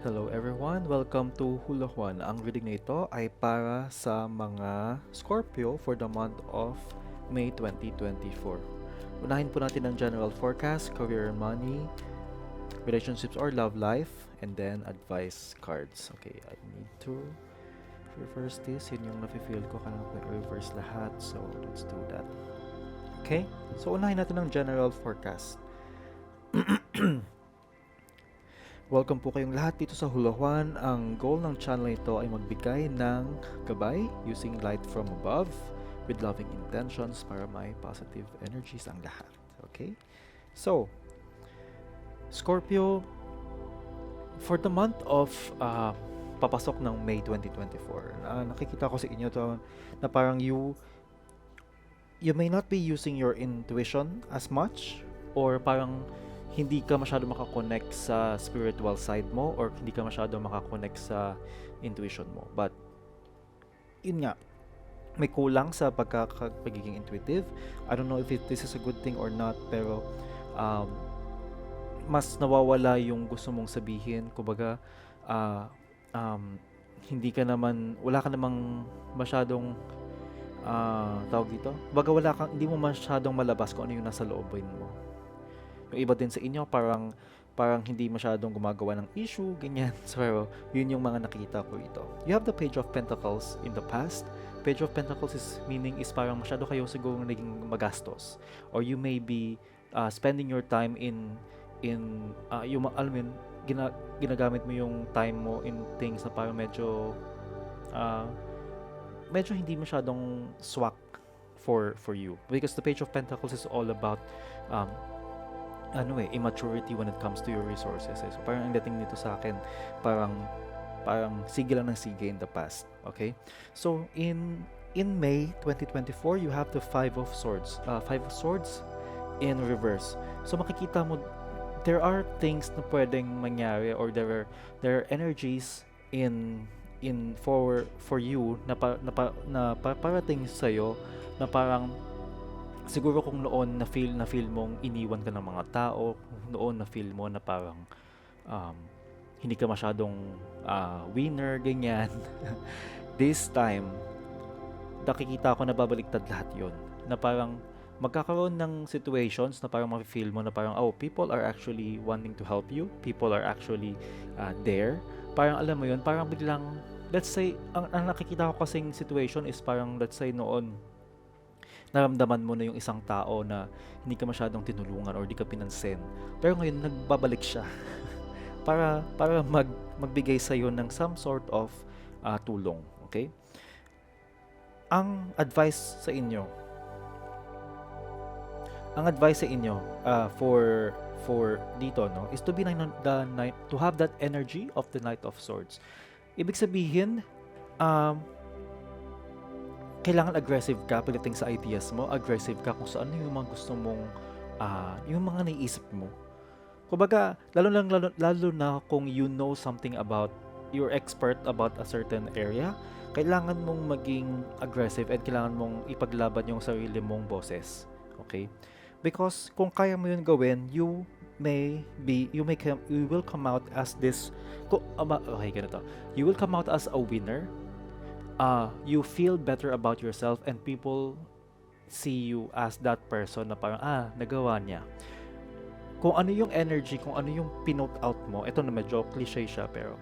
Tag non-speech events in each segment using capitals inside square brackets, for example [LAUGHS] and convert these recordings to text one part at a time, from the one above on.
Hello everyone, welcome to Hula Juan. Ang reading na ito ay para sa mga Scorpio for the month of May 2024. Unahin po natin ang general forecast, career and money, relationships or love life, and then advice cards. Okay, I need to reverse this. Yun yung nafe-feel ko, kailangan ko i-reverse lahat. So, let's do that. Okay, so unahin natin ang general forecast. [CLEARS THROAT] Welcome po kayong lahat dito sa Hula Juan. Ang goal ng channel ito ay magbigay ng gabay using light from above with loving intentions para may positive energies ang lahat. Okay? So, Scorpio, for the month of uh, papasok ng May 2024, uh, nakikita ko sa inyo to na parang you you may not be using your intuition as much or parang hindi ka masyado makakonect sa spiritual side mo or hindi ka masyado makakonect sa intuition mo. But, yun nga, may kulang sa pagiging intuitive. I don't know if it, this is a good thing or not, pero um, mas nawawala yung gusto mong sabihin. Kumbaga, uh, um, hindi ka naman, wala ka namang masyadong uh, tawag dito. Baga wala kang, hindi mo masyadong malabas kung ano yung nasa loobin mo yung iba din sa inyo parang parang hindi masyadong gumagawa ng issue, ganyan. [LAUGHS] So, yun yung mga nakita ko ito. You have the Page of Pentacles in the past. Page of Pentacles is meaning is parang masyado kayo siguro naging magastos. Or you may be uh, spending your time in in uh, yung alam mo gina, ginagamit mo yung time mo in things na parang medyo uh, medyo hindi masyadong swak for for you because the page of pentacles is all about um, ano eh, immaturity when it comes to your resources. Eh. So parang ang dating nito sa akin, parang parang sige lang ng sige in the past. Okay? So in in May 2024, you have the Five of Swords. Uh, five of Swords in reverse. So makikita mo there are things na pwedeng mangyari or there are there are energies in in for for you na pa, na, pa, na pa, parating sa iyo na parang siguro kung noon na feel na feel mong iniwan ka ng mga tao, noon na feel mo na parang um, hindi ka masyadong uh, winner, ganyan. [LAUGHS] This time, nakikita ko na babaliktad lahat yon Na parang magkakaroon ng situations na parang ma-feel mo na parang, oh, people are actually wanting to help you. People are actually uh, there. Parang alam mo yon parang biglang, let's say, ang, ang nakikita ko kasing situation is parang, let's say, noon, naramdaman mo na yung isang tao na hindi ka masyadong tinulungan or hindi ka pinansin. Pero ngayon, nagbabalik siya [LAUGHS] para, para mag, magbigay sa iyo ng some sort of uh, tulong. Okay? Ang advice sa inyo, ang advice sa inyo uh, for for dito no is to be the night to have that energy of the knight of swords ibig sabihin um kailangan aggressive ka pagdating sa ideas mo, aggressive ka kung saan yung mga gusto mong, uh, yung mga naiisip mo. Kumbaga, lalo, lang, lalo, lalo na kung you know something about, you're expert about a certain area, kailangan mong maging aggressive at kailangan mong ipaglaban yung sarili mong boses. Okay? Because kung kaya mo yun gawin, you may be, you may come, you will come out as this, okay, ganito. You will come out as a winner uh, you feel better about yourself and people see you as that person na parang, ah, nagawa niya. Kung ano yung energy, kung ano yung pinote out mo, ito na medyo cliche siya, pero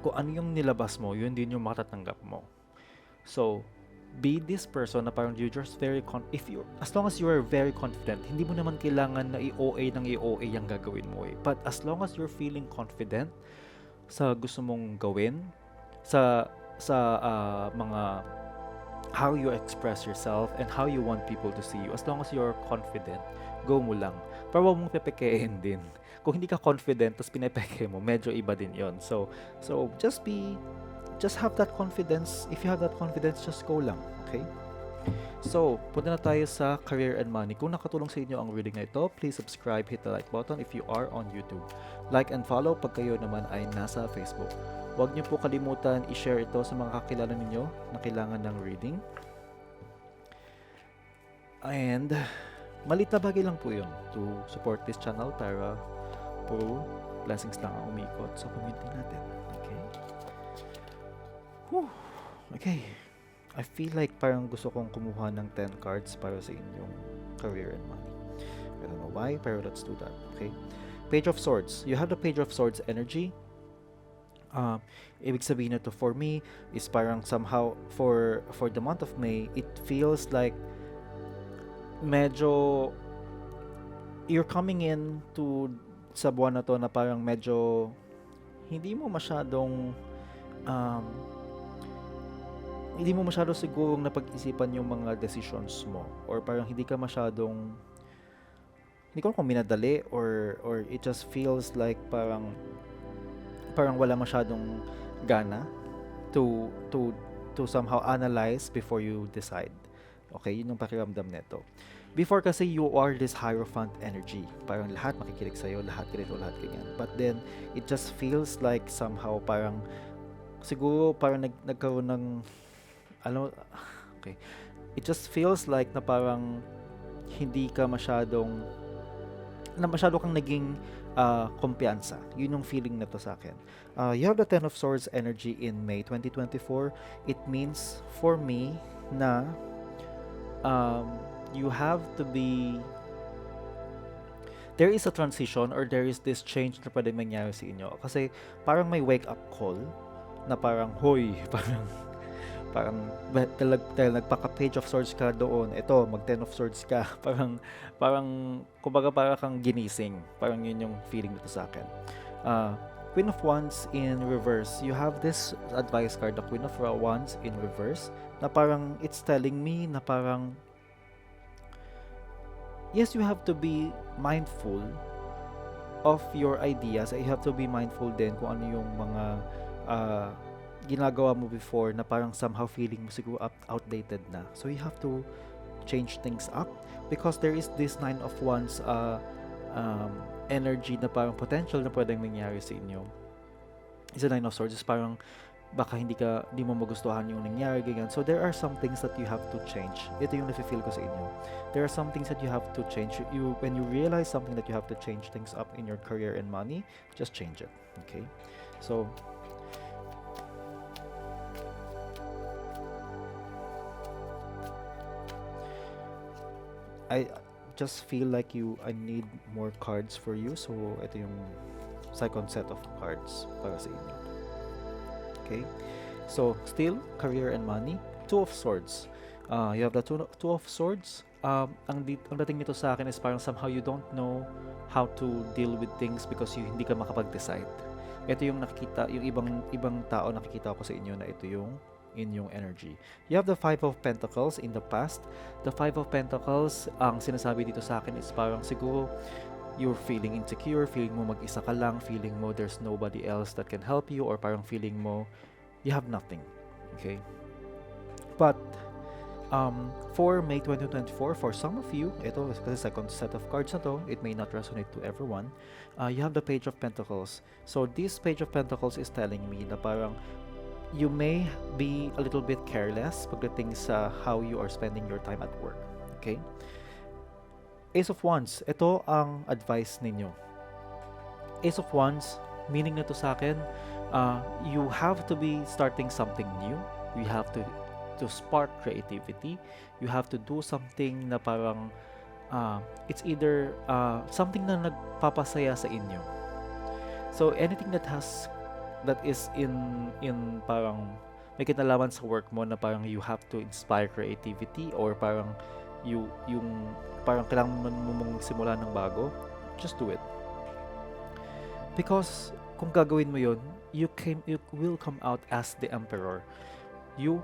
kung ano yung nilabas mo, yun din yung matatanggap mo. So, be this person na parang you just very con if you as long as you are very confident hindi mo naman kailangan na i-OA ng i-OA yung gagawin mo eh but as long as you're feeling confident sa gusto mong gawin sa sa uh, mga how you express yourself and how you want people to see you. As long as you're confident, go mo lang. Pero huwag mong pepekehin din. Kung hindi ka confident, tapos pinepeke mo, medyo iba din yon So, so just be, just have that confidence. If you have that confidence, just go lang. Okay? So, punta na tayo sa career and money. Kung nakatulong sa inyo ang reading na ito, please subscribe, hit the like button if you are on YouTube. Like and follow pag kayo naman ay nasa Facebook. Huwag niyo po kalimutan i-share ito sa mga kakilala ninyo na kailangan ng reading. And, malit na bagay lang po yun to support this channel para po blessings lang ang umikot sa community natin. Okay? Whew. Okay. I feel like parang gusto kong kumuha ng 10 cards para sa inyong career and money. I don't know why, pero let's do that. Okay? Page of Swords. You have the Page of Swords energy. Uh, ibig sabihin nito for me is parang somehow for for the month of May, it feels like medyo you're coming in to sa buwan na to na parang medyo hindi mo masyadong um, hindi mo masyado sigurong napag-isipan yung mga decisions mo or parang hindi ka masyadong hindi ko kung minadali or or it just feels like parang parang wala masyadong gana to to to somehow analyze before you decide. Okay, yun yung pakiramdam nito. Before kasi you are this Hierophant energy. Parang lahat makikinig sa'yo, lahat ganito, lahat ganyan. But then, it just feels like somehow parang siguro parang nag, nagkaroon ng ano, okay. It just feels like na parang hindi ka masyadong na masyado kang naging uh, kumpiyansa. Yun yung feeling na to sa akin. Uh, you have the Ten of Swords energy in May 2024. It means for me na um, you have to be there is a transition or there is this change na pwede mangyari sa inyo. Kasi parang may wake up call na parang, hoy, [LAUGHS] parang parang talag, talag nagpaka page of swords ka doon ito mag ten of swords ka. [LAUGHS] Parang parang kumbaga para kang ginising. Parang yun yung feeling nito sa akin. Uh, Queen of Wands in reverse. You have this advice card the Queen of Wands in reverse na parang it's telling me na parang yes you have to be mindful of your ideas you have to be mindful din kung ano yung mga uh, ginagawa mo before na parang somehow feeling mo siguro up, outdated na. So you have to change things up because there is this nine of wands uh, um, energy na parang potential na pwedeng mangyari sa inyo. Is a nine of swords parang baka hindi ka hindi mo magustuhan yung nangyari ganyan. So there are some things that you have to change. Ito yung nafe-feel ko sa inyo. There are some things that you have to change. You when you realize something that you have to change things up in your career and money just change it. Okay? So I just feel like you I need more cards for you. So ito yung second set of cards para sa inyo. Okay? So still career and money. Two of swords. Uh, you have the two, two of swords. Um, ang, di, ang dating nito sa akin is parang somehow you don't know how to deal with things because you hindi ka makapag-decide. Ito yung nakikita yung ibang ibang tao nakikita ko sa inyo na ito yung inyong energy. You have the Five of Pentacles in the past. The Five of Pentacles, ang sinasabi dito sa akin is parang siguro you're feeling insecure, feeling mo mag-isa ka lang, feeling mo there's nobody else that can help you, or parang feeling mo you have nothing. Okay? But, um, for May 2024, for some of you, ito kasi second set of cards na to, it may not resonate to everyone, uh, you have the Page of Pentacles. So, this Page of Pentacles is telling me na parang you may be a little bit careless pagdating sa how you are spending your time at work. Okay? Ace of Wands, ito ang advice ninyo. Ace of Wands, meaning na to sa akin, uh, you have to be starting something new. You have to to spark creativity. You have to do something na parang uh, it's either uh, something na nagpapasaya sa inyo. So anything that has that is in in parang may kinalaman sa work mo na parang you have to inspire creativity or parang you yung parang kailangan mo mong simula ng bago just do it. Because kung gagawin mo yon you came you will come out as the emperor. You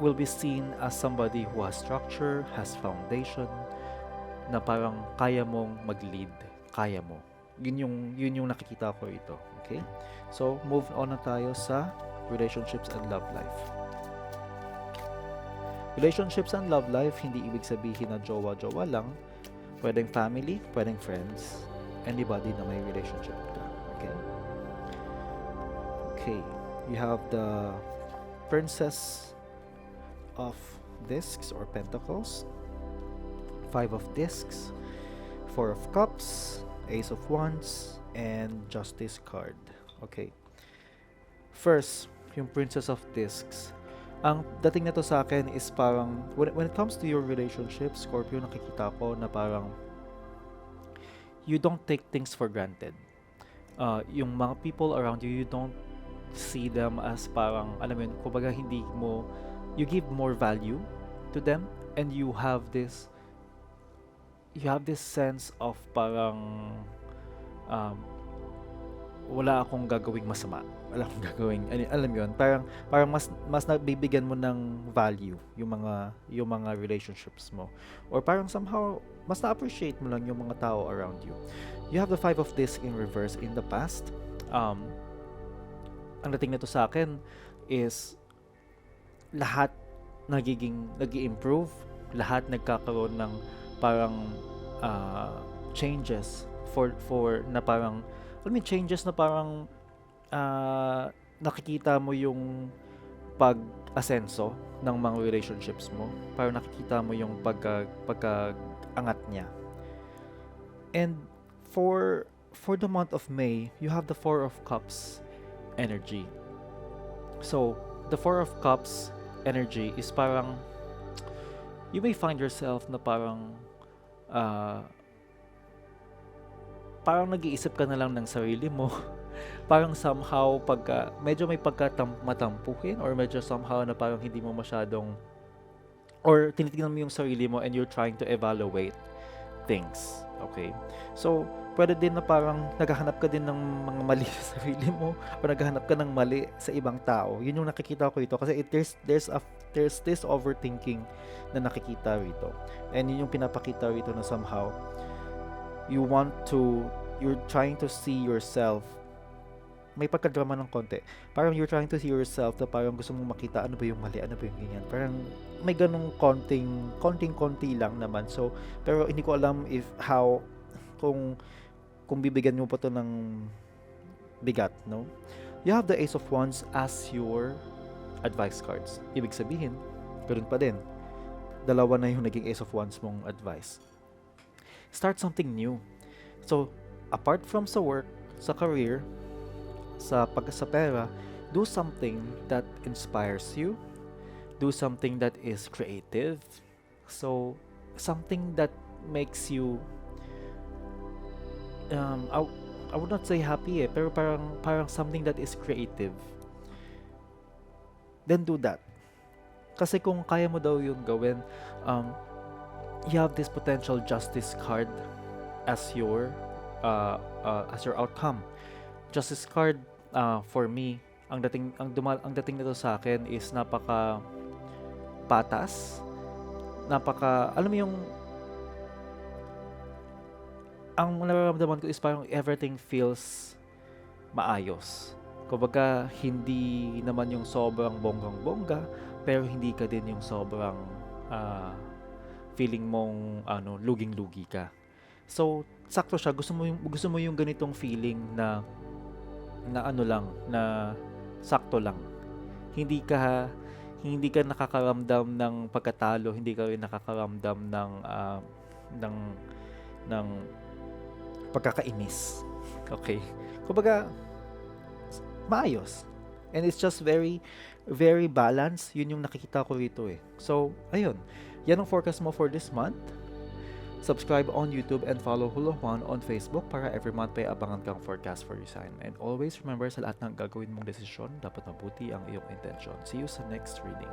will be seen as somebody who has structure has foundation na parang kaya mong mag-lead kaya mo yun yung yun yung nakikita ko ito okay? So move on na tayo sa relationships and love life. Relationships and love life hindi ibig sabihin na jowa-jowa lang. Pwedeng family pwedeng friends. Anybody na may relationship ka okay? Okay you have the princess of discs or pentacles. Five of discs. Four of cups Ace of Wands, and Justice card. Okay. First, yung Princess of Discs. Ang dating na to sa akin is parang, when, when it comes to your relationship, Scorpio, nakikita ko na parang, you don't take things for granted. Uh, yung mga people around you, you don't see them as parang, alam mo yun, kumbaga hindi mo, you give more value to them and you have this, you have this sense of parang, um, wala akong gagawing masama. Wala akong [LAUGHS] gagawing, ano- alam yun, parang, parang mas, mas nabibigyan mo ng value yung mga, yung mga relationships mo. Or parang somehow, mas na-appreciate mo lang yung mga tao around you. You have the five of this in reverse in the past. Um, ang dating nito sa akin is lahat nagiging nag improve lahat nagkakaroon ng parang ah, changes for for na parang mo yun, changes na parang ah, nakikita mo yung pag-asenso ng mga relationships mo. Parang nakikita mo yung pagka, pagka-angat niya. And for for the month of May, you have the Four of Cups energy. So, the Four of Cups energy is parang you may find yourself na parang ah, parang nag-iisip ka na lang ng sarili mo. [LAUGHS] parang somehow pagka medyo may pagkamatampuhin or medyo somehow na parang hindi mo masyadong or tinitingnan mo yung sarili mo and you're trying to evaluate things. Okay? So, pwede din na parang naghahanap ka din ng mga mali [LAUGHS] sa sarili mo o naghahanap ka ng mali sa ibang tao. Yun yung nakikita ko ito kasi it, there's there's a there's this overthinking na nakikita rito. And yun yung pinapakita rito na somehow you want to you're trying to see yourself may pagkadrama ng konti. Parang you're trying to see yourself na parang gusto mong makita ano ba yung mali, ano ba yung ganyan. Parang may ganong konting, konting-konti lang naman. So, pero hindi ko alam if how, kung, kung bibigyan mo pa to ng bigat, no? You have the Ace of Wands as your advice cards. Ibig sabihin, ganoon pa din. Dalawa na yung naging Ace of Wands mong advice. Start something new. So, apart from sa work, sa career, sa pag sa pera, do something that inspires you. Do something that is creative. So, something that makes you um I, I would not say happy eh, pero parang parang something that is creative. Then do that. Kasi kung kaya mo daw yun gawin, um, you have this potential justice card as your uh, uh, as your outcome. Justice card uh, for me, ang dating ang dumal ang dating nito sa akin is napaka patas. Napaka alam mo yung ang nararamdaman ko is parang everything feels maayos. Kumbaga, hindi naman yung sobrang bonggang-bongga, pero hindi ka din yung sobrang ah, feeling mong ano, luging-lugi ka. So, sakto siya. Gusto mo yung gusto mo yung ganitong feeling na na ano lang, na sakto lang. Hindi ka hindi ka nakakaramdam ng pagkatalo, hindi ka rin nakakaramdam ng ah, ng ng pagkakainis. [LAUGHS] Okay? Kumbaga maayos. And it's just very very balanced. Yun yung nakikita ko rito eh. So, ayun. Yan ang forecast mo for this month. Subscribe on YouTube and follow Hula Juan on Facebook para every month may abangan kang forecast for your sign. And always remember sa lahat ng gagawin mong desisyon, dapat mabuti ang iyong intention. See you sa next reading.